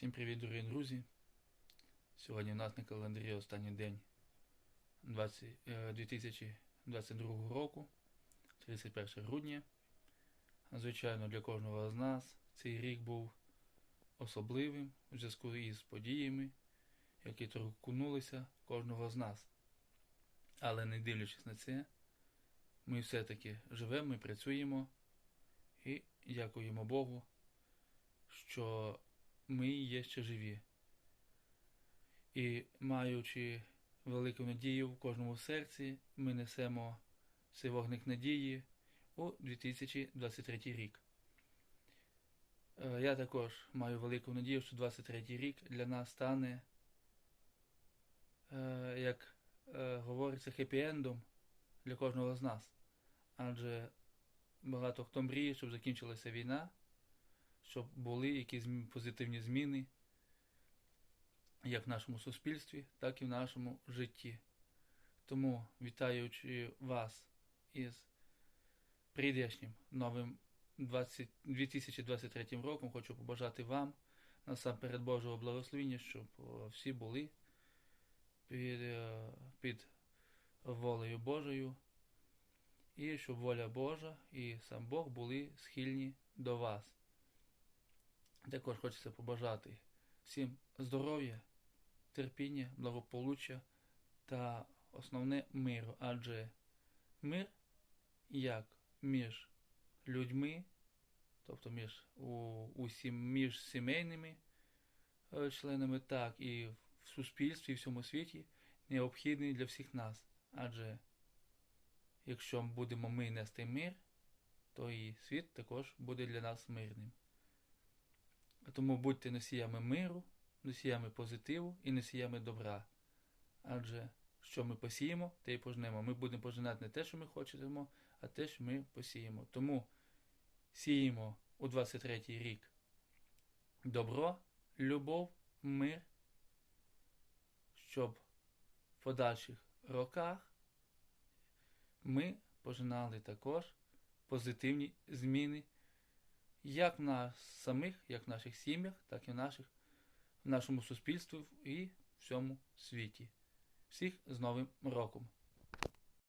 Всім привіт, дорогі друзі. Сьогодні у нас на календарі останній день 20, е, 2022 року, 31 грудня. Звичайно, для кожного з нас цей рік був особливим у зв'язку із подіями, які торкнулися кожного з нас. Але не дивлячись на це, ми все-таки живемо, ми працюємо і дякуємо Богу, що ми є ще живі. І маючи велику надію в кожному серці, ми несемо цей вогник надії у 2023 рік. Е, Я також маю велику надію, що 23 рік для нас стане, е, як е, говориться, хеппі-ендом для кожного з нас. Адже багато хто мріє, щоб закінчилася війна, щоб були якісь позитивні зміни як в нашому суспільстві, так і в нашому житті. Тому, вітаючи вас із прийдешнім новим 20, 2023 роком, хочу побажати вам насамперед Божого благословення, щоб всі були під, е, під волею Божою, і щоб воля Божа і сам Бог були схильні до вас. Також хочеться побажати всім здоров'я, терпіння, благополуччя та основне миру. Адже мир як між людьми, тобто між усім, між сімейними е, членами, так і в суспільстві, і всьому світі необхідний для всіх нас. Адже якщо будемо ми нести мир, то і світ також буде для нас мирним. Тому будьте носіями миру, носіями позитиву і носіями добра. Адже що ми посіємо, те й пожнемо. Ми будемо пожинати не те, що ми хочемо, а те, що ми посіємо. Тому сіємо у 23-й рік добро, любов, мир, щоб в подальших роках ми пожинали також позитивні зміни як в нас самих, як в наших сім'ях, так і в, наших, в нашому суспільстві і всьому світі. Всіх з Новим роком!